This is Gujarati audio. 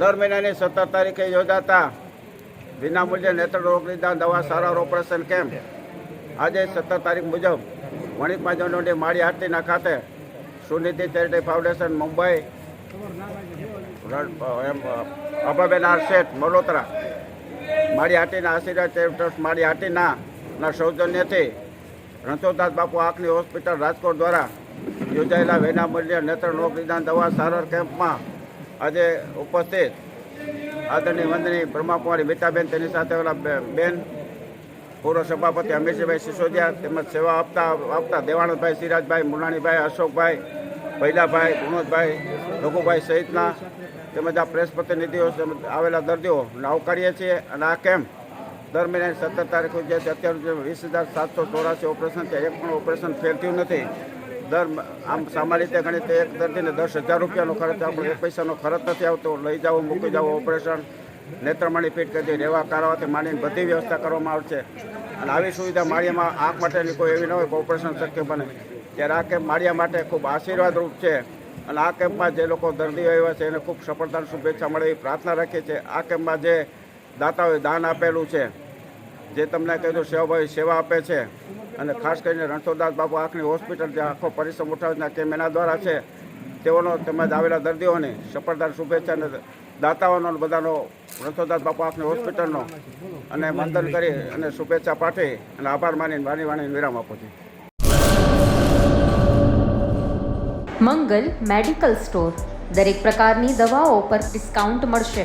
દર મહિનાની સત્તર તારીખે યોજાતા વિનામૂલ્ય નેત્ર રોગ નિદાન દવા સારવાર ઓપરેશન કેમ્પ આજે સત્તર તારીખ મુજબ વણિકમાં જનોડી માળી આરતીના ખાતે Sunidhi charity foundation Mumbai Abhaben R Sheth Malhotra Mali Hatina આશીર્વાદ ચેરિટેબલ માળી આટીના ના સૌજન્યથી રણછોદાસ બાપુ આંખની હોસ્પિટલ રાજકોટ દ્વારા યોજાયેલા વિનામૂલ્ય નેત્ર રોગ નિદાન દવા સારવાર કેમ્પમાં આજે ઉપસ્થિત આદરણીય વંદની બ્રહ્માકુમારી મીતાબેન, તેની સાથે ઓલા બેન, પૂર્વ સભાપતિ અમીરસિંહભાઈ સિસોદિયા, તેમજ સેવા આપતા આપતા દેવાણંદભાઈ સિરાજભાઈ, મુલાણીભાઈ અશોકભાઈ, ભૈલાભાઈ ગુણોદભાઈ રઘુભાઈ સહિતના તેમજ આ પ્રેસ પ્રતિનિધિઓ તેમજ આવેલા દર્દીઓને આવકારીએ છીએ. અને આ કેમ્પ દર મહિનાની સત્તર તારીખ જે અત્યાર વીસ હજાર સાતસો ચોરાસી ઓપરેશન છે એક પણ ઓપરેશન ફેલ થયું નથી. દર આમ સામાન્ય રીતે ગણિત એક દર્દીને દસ હજાર રૂપિયાનો ખર્ચ આપણો પૈસાનો ખર્ચ નથી આવતો. લઈ જાઓ, મૂકી જાઓ, ઓપરેશન, નેત્રમણી ફીટ કરી રહેવા કારવાથી માંડીને બધી વ્યવસ્થા કરવામાં આવશે. અને આવી સુવિધા માળિયામાં આંખ માટેની કોઈ એવી ન હોય કે ઓપરેશન શક્ય બને. ત્યારે આ કેમ્પ માળિયા માટે ખૂબ આશીર્વાદરૂપ છે. અને આ કેમ્પમાં જે લોકો દર્દીઓ આવ્યા છે, એને ખૂબ સફળતાની શુભેચ્છા મળે એવી પ્રાર્થના રાખીએ છીએ. આ કેમ્પમાં જે દાતાઓએ દાન આપેલું છે, જે તમને કીધું સેવાભાઈ સેવા આપે છે. અને ખાસ કરીને રણછોડદાસ બાપુ આંખની હોસ્પિટલ જે આખો પરિશ્રમ ઉઠાવના કેમ એના દ્વારા છે તેઓનો તેમજ આવેલા દર્દીઓને સફળતા શુભેચ્છા અને દાતાઓનો બધાનો રણછોડદાસ બાપુ આંખની હોસ્પિટલનો અને વંદન કરી અને શુભેચ્છા પાઠવી અને આભાર માનીને વાણી વાણીને વિરામ આપું છું. Mangal medical store. દરેક પ્રકારની દવાઓ પર ડિસ્કાઉન્ટ મળશે.